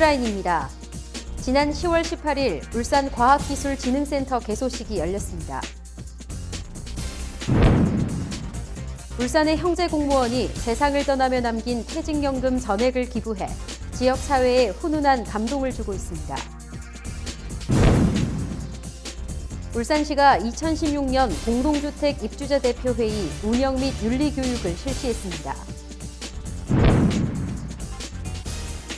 헤드라인입니다. 지난 10월 18일 울산 과학기술진흥센터 개소식이 열렸습니다. 울산의 형제 공무원이 세상을 떠나며 남긴 퇴직연금 전액을 기부해 지역 사회에 훈훈한 감동을 주고 있습니다. 울산시가 2016년 공동주택 입주자 대표회의 운영 및 윤리 교육을 실시했습니다.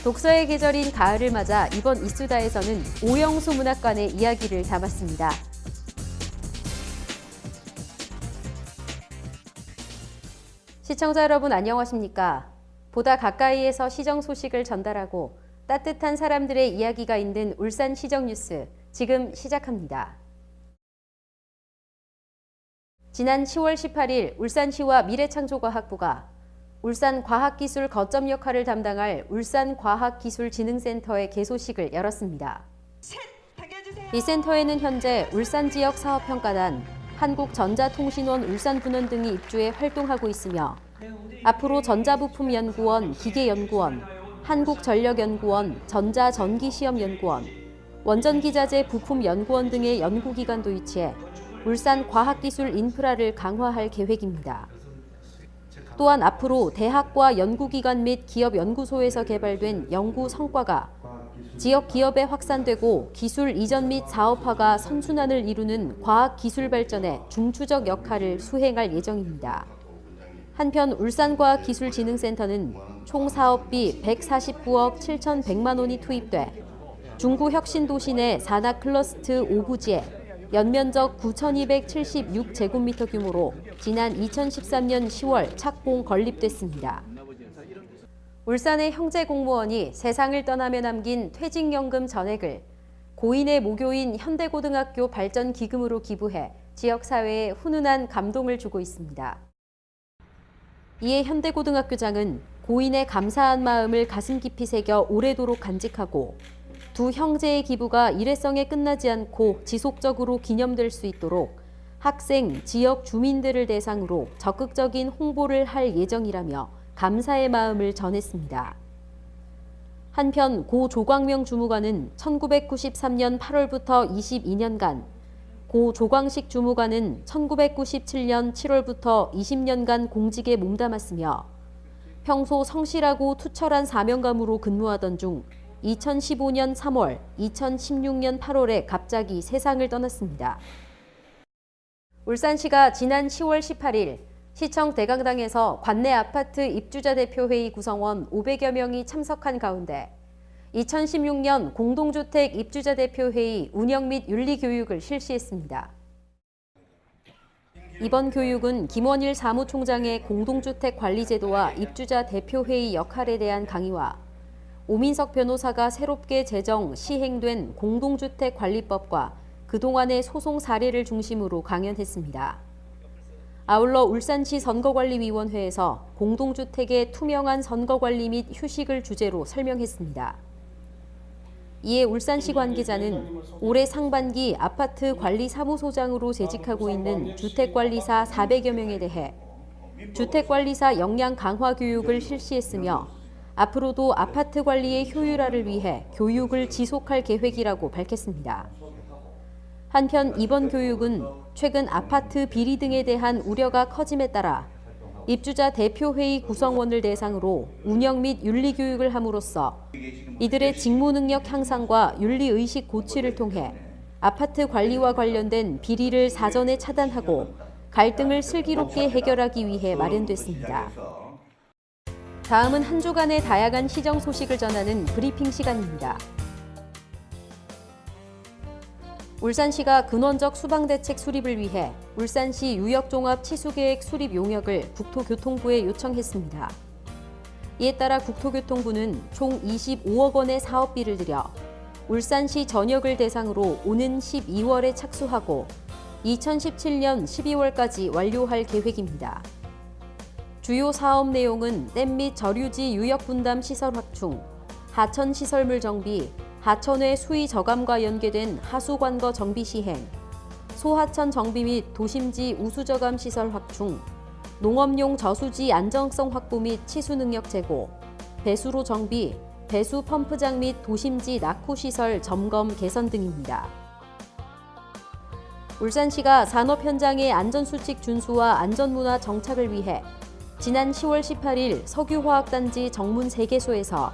독서의 계절인 가을을 맞아 이번 이수다에서는 오영수 문학관의 이야기를 담았습니다. 시청자 여러분 안녕하십니까? 보다 가까이에서 시정 소식을 전달하고 따뜻한 사람들의 이야기가 있는 울산 시정 뉴스 지금 시작합니다. 지난 10월 18일 울산시와 미래창조과학부가 울산 과학기술 거점 역할을 담당할 울산과학기술진흥센터의 개소식을 열었습니다. 이 센터에는 현재 울산 지역 사업평가단, 한국전자통신원 울산분원 등이 입주해 활동하고 있으며 앞으로 전자부품연구원, 기계연구원, 한국전력연구원, 전자전기시험연구원, 원전기자재 부품연구원 등의 연구기관도 위치해 울산 과학기술 인프라를 강화할 계획입니다. 또한 앞으로 대학과 연구기관 및 기업 연구소에서 개발된 연구 성과가 지역 기업에 확산되고 기술 이전 및 사업화가 선순환을 이루는 과학 기술 발전에 중추적 역할을 수행할 예정입니다. 한편 울산과학기술진흥센터는 총 사업비 149억 7,100만 원이 투입돼 중구 혁신도시 내 산악 클러스트 5부지에 연면적 9,276제곱미터 규모로 지난 2013년 10월 착공 건립됐습니다. 울산의 형제 공무원이 세상을 떠나며 남긴 퇴직연금 전액을 고인의 모교인 현대고등학교 발전 기금으로 기부해 지역 사회에 훈훈한 감동을 주고 있습니다. 이에 현대고등학교장은 고인의 감사한 마음을 가슴 깊이 새겨 오래도록 간직하고 두 형제의 기부가 일회성에 끝나지 않고 지속적으로 기념될 수 있도록 학생, 지역 주민들을 대상으로 적극적인 홍보를 할 예정이라며 감사의 마음을 전했습니다. 한편 고 조광명 주무관은 1993년 8월부터 22년간, 고 조광식 주무관은 1997년 7월부터 20년간 공직에 몸담았으며 평소 성실하고 투철한 사명감으로 근무하던 중 2015년 3월, 2016년 8월에 갑자기 세상을 떠났습니다. 울산시가 지난 10월 18일 시청 대강당에서 관내 아파트 입주자 대표회의 구성원 500여 명이 참석한 가운데 2016년 공동주택 입주자 대표회의 운영 및 윤리 교육을 실시했습니다. 이번 교육은 김원일 사무총장의 공동주택 관리 제도와 입주자 대표회의 역할에 대한 강의와 오민석 변호사가 새롭게 제정 시행된 공동주택 관리법과 그동안의 소송 사례를 중심으로 강연했습니다. 아울러 울산시 선거관리위원회에서 공동주택의 투명한 선거관리 및 휴식을 주제로 설명했습니다. 이에 울산시 관계자는 올해 상반기 아파트 관리 사무소장으로 재직하고 있는 주택관리사 400여 명에 대해 주택관리사 역량 강화 교육을 실시했으며 앞으로도 아파트 관리의 효율화를 위해 교육을 지속할 계획이라고 밝혔습니다. 한편 이번 교육은 최근 아파트 비리 등에 대한 우려가 커짐에 따라 입주자 대표회의 구성원을 대상으로 운영 및 윤리 교육을 함으로써 이들의 직무 능력 향상과 윤리 의식 고취를 통해 아파트 관리와 관련된 비리를 사전에 차단하고 갈등을 슬기롭게 해결하기 위해 마련됐습니다. 다음은 한 주간의 다양한 시정 소식을 전하는 브리핑 시간입니다. 울산시가 근원적 수방 대책 수립을 위해 울산시 유역 종합 치수 계획 수립 용역을 국토교통부에 요청했습니다. 이에 따라 국토교통부는 총 25억 원의 사업비를 들여 울산시 전역을 대상으로 오는 12월에 착수하고 2017년 12월까지 완료할 계획입니다. 주요 사업 내용은 댐 및 저류지 유역 분담 시설 확충, 하천 시설물 정비, 하천의 수위 저감과 연계된 하수관거 정비 시행, 소하천 정비 및 도심지 우수 저감 시설 확충, 농업용 저수지 안정성 확보 및 치수 능력 제고, 배수로 정비, 배수 펌프장 및 도심지 낙후 시설 점검 개선 등입니다. 울산시가 산업 현장의 안전수칙 준수와 안전문화 정착을 위해 지난 10월 18일 석유화학단지 정문 3개소에서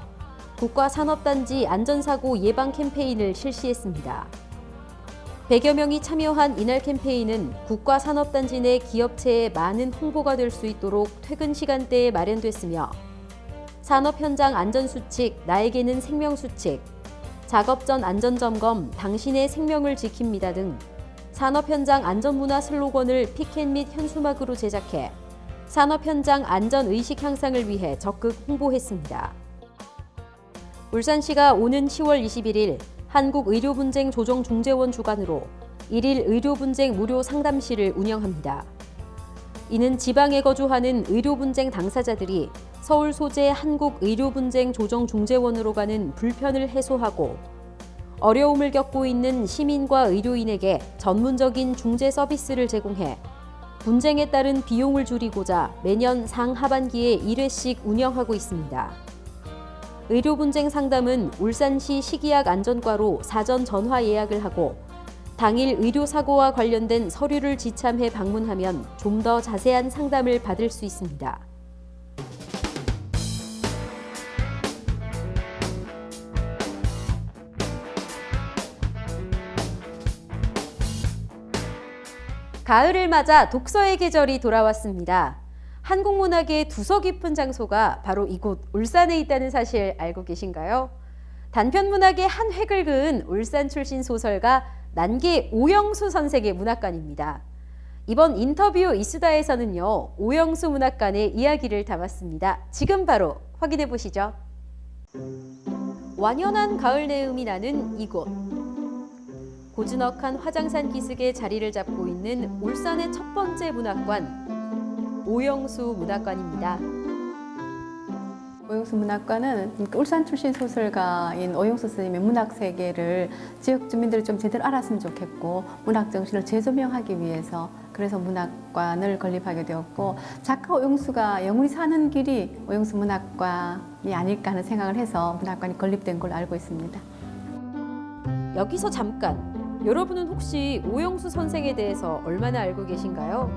국가산업단지 안전사고 예방 캠페인을 실시했습니다. 100여 명이 참여한 이날 캠페인은 국가산업단지 내 기업체에 많은 홍보가 될 수 있도록 퇴근 시간대에 마련됐으며 산업 현장 안전수칙, 나에게는 생명수칙, 작업 전 안전점검, 당신의 생명을 지킵니다 등 산업 현장 안전문화 슬로건을 피켓 및 현수막으로 제작해 산업 현장 안전 의식 향상을 위해 적극 홍보했습니다. 울산시가 오는 10월 21일 한국의료분쟁 조정중재원 주관으로 일일 의료분쟁 무료 상담실을 운영합니다. 이는 지방에 거주하는 의료분쟁 당사자들이 서울 소재 한국의료분쟁 조정중재원으로 가는 불편을 해소하고 어려움을 겪고 있는 시민과 의료인에게 전문적인 중재 서비스를 제공해 분쟁에 따른 비용을 줄이고자 매년 상하반기에 1회씩 운영하고 있습니다. 의료 분쟁 상담은 울산시 식이약 안전과로 사전 전화 예약을 하고 당일 의료 사고와 관련된 서류를 지참해 방문하면 좀 더 자세한 상담을 받을 수 있습니다. 가을을 맞아 독서의 계절이 돌아왔습니다. 한국 문학의 두서 깊은 장소가 바로 이곳 울산에 있다는 사실 알고 계신가요? 단편 문학의 한 획을 그은 울산 출신 소설가 난계 오영수 선생의 문학관입니다. 이번 인터뷰 이수다에서는요, 오영수 문학관의 이야기를 담았습니다. 지금 바로 확인해 보시죠. 완연한 가을 내음이 나는 이곳. 고즈넉한 화장산 기슭에 자리를 잡고 있는 울산의 첫 번째 문학관, 오영수 문학관입니다. 오영수 문학관은 울산 출신 소설가인 오영수 선생님의 문학 세계를 지역 주민들이 좀 제대로 알았으면 좋겠고 문학 정신을 재조명하기 위해서 그래서 문학관을 건립하게 되었고 작가 오영수가 영원히 사는 길이 오영수 문학관이 아닐까 하는 생각을 해서 문학관이 건립된 걸로 알고 있습니다. 여기서 잠깐 여러분은 혹시 오영수 선생에 대해서 얼마나 알고 계신가요?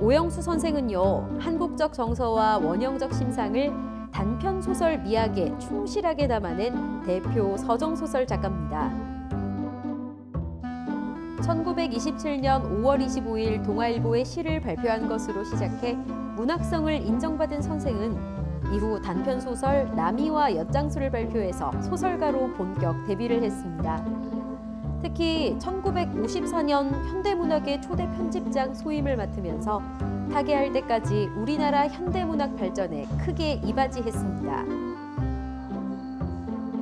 오영수 선생은요 한국적 정서와 원형적 심상을 단편 소설 미학에 충실하게 담아낸 대표 서정 소설 작가입니다. 1927년 5월 25일 동아일보에 시를 발표한 것으로 시작해 문학성을 인정받은 선생은 이후 단편 소설 남이와 엿장수를 발표해서 소설가로 본격 데뷔를 했습니다. 특히 1954년 현대문학의 초대 편집장 소임을 맡으면서 타계할 때까지 우리나라 현대문학 발전에 크게 이바지했습니다.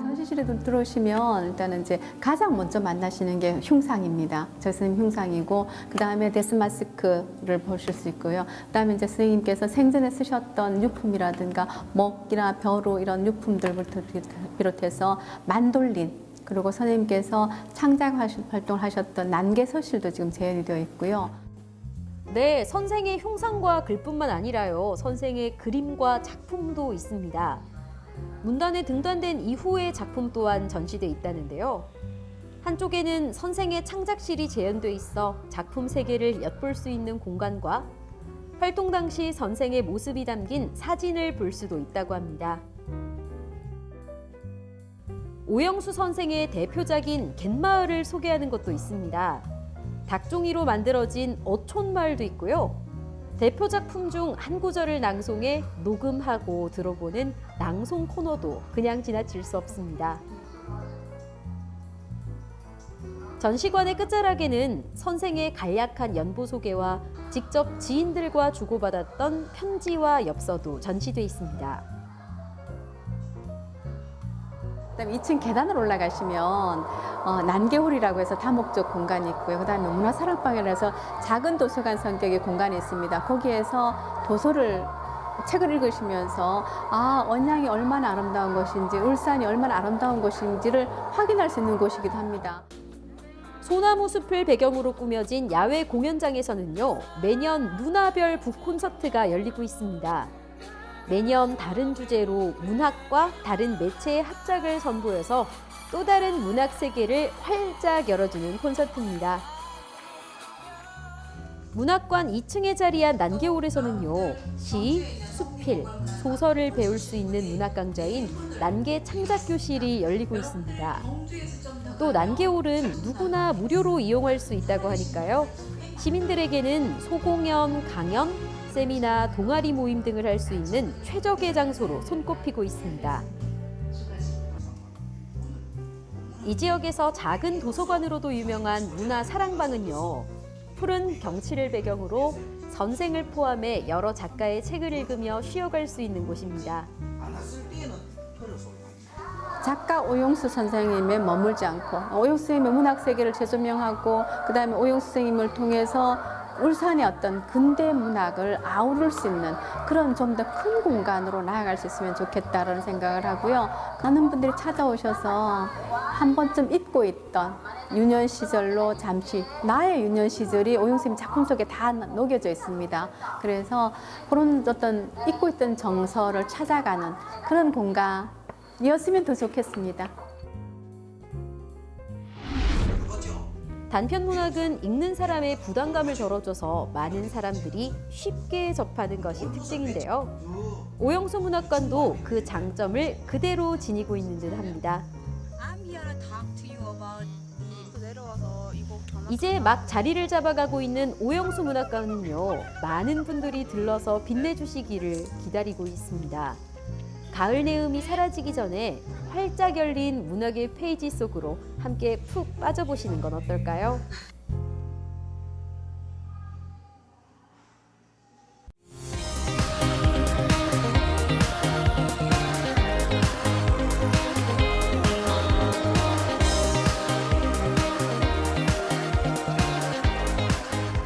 전시실에 들어오시면 일단은 이제 가장 먼저 만나시는 게 흉상입니다. 저 선생님 흉상이고 그 다음에 데스마스크를 보실 수 있고요. 그 다음에 이제 선생님께서 생전에 쓰셨던 유품이라든가 먹이나 벼루 이런 유품들부터 비롯해서 만돌린 그리고 선생님께서 창작 활동을 하셨던 난개 서실도 지금 재현이 되어 있고요. 네, 선생의 흉상과 글뿐만 아니라요. 선생의 그림과 작품도 있습니다. 문단에 등단된 이후의 작품 또한 전시돼 있다는데요. 한쪽에는 선생의 창작실이 재현돼 있어 작품 세계를 엿볼 수 있는 공간과 활동 당시 선생의 모습이 담긴 사진을 볼 수도 있다고 합니다. 오영수 선생의 대표작인 갯마을을 소개하는 것도 있습니다. 닭종이로 만들어진 어촌마을도 있고요. 대표 작품 중 한 구절을 낭송해 녹음하고 들어보는 낭송 코너도 그냥 지나칠 수 없습니다. 전시관의 끝자락에는 선생의 간략한 연보 소개와 직접 지인들과 주고받았던 편지와 엽서도 전시돼 있습니다. 그다음에 2층 계단을 올라가시면 어, 난개홀이라고 해서 다목적 공간이 있고요. 그다음에 문화사랑방이라 해서 작은 도서관 성격의 공간이 있습니다. 거기에서 도서를 책을 읽으시면서 아 언양이 얼마나 아름다운 것인지 울산이 얼마나 아름다운 곳인지를 확인할 수 있는 곳이기도 합니다. 소나무 숲을 배경으로 꾸며진 야외 공연장에서는요 매년 문화별 북 콘서트가 열리고 있습니다. 매년 다른 주제로 문학과 다른 매체의 합작을 선보여서 또 다른 문학 세계를 활짝 열어주는 콘서트입니다. 문학관 2층에 자리한 난개홀에서는요, 시, 수필, 소설을 배울 수 있는 문학 강좌인 난개 창작 교실이 열리고 있습니다. 또 난개홀은 누구나 무료로 이용할 수 있다고 하니까요. 시민들에게는 소공연, 강연, 세미나, 동아리 모임 등을 할 수 있는 최적의 장소로 손꼽히고 있습니다. 이 지역에서 작은 도서관으로도 유명한 문화 사랑방은요. 푸른 경치를 배경으로 전생을 포함해 여러 작가의 책을 읽으며 쉬어갈 수 있는 곳입니다. 작가 오용수 선생님에 머물지 않고 오용수 선생님의 문학 세계를 재조명하고 그다음에 오용수 선생님을 통해서 울산의 어떤 근대 문학을 아우를 수 있는 그런 좀 더 큰 공간으로 나아갈 수 있으면 좋겠다라는 생각을 하고요. 많은 분들이 찾아오셔서 한 번쯤 잊고 있던 유년 시절로 잠시 나의 유년 시절이 선생님 작품 속에 다 녹여져 있습니다. 그래서 그런 어떤 잊고 있던 정서를 찾아가는 그런 공간이었으면 더 좋겠습니다. 단편 문학은 읽는 사람의 부담감을 덜어줘서 많은 사람들이 쉽게 접하는 것이 특징인데요. 오영수 문학관도 그 장점을 그대로 지니고 있는 듯 합니다. 이제 막 자리를 잡아가고 있는 오영수 문학관은요, 많은 분들이 들러서 빛내주시기를 기다리고 있습니다. 가을 내음이 사라지기 전에 활짝 열린 문학의 페이지 속으로 함께 푹 빠져보시는 건 어떨까요?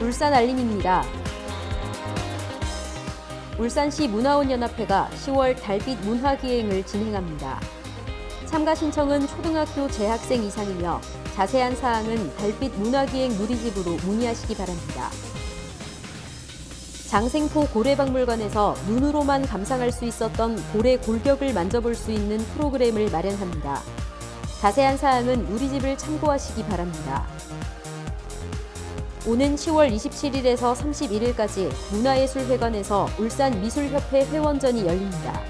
울산 알림입니다. 울산시 문화원연합회가 10월 달빛 문화기행을 진행합니다. 참가 신청은 초등학교 재학생 이상이며 자세한 사항은 달빛 문화기행 누리집으로 문의하시기 바랍니다. 장생포 고래박물관에서 눈으로만 감상할 수 있었던 고래 골격을 만져볼 수 있는 프로그램을 마련합니다. 자세한 사항은 누리집을 참고하시기 바랍니다. 오는 10월 27일에서 31일까지 문화예술회관에서 울산미술협회 회원전이 열립니다.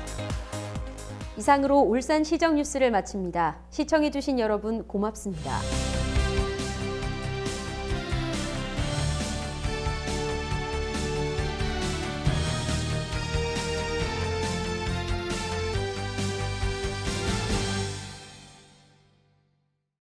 이상으로 울산시정 뉴스를 마칩니다. 시청해주신 여러분 고맙습니다.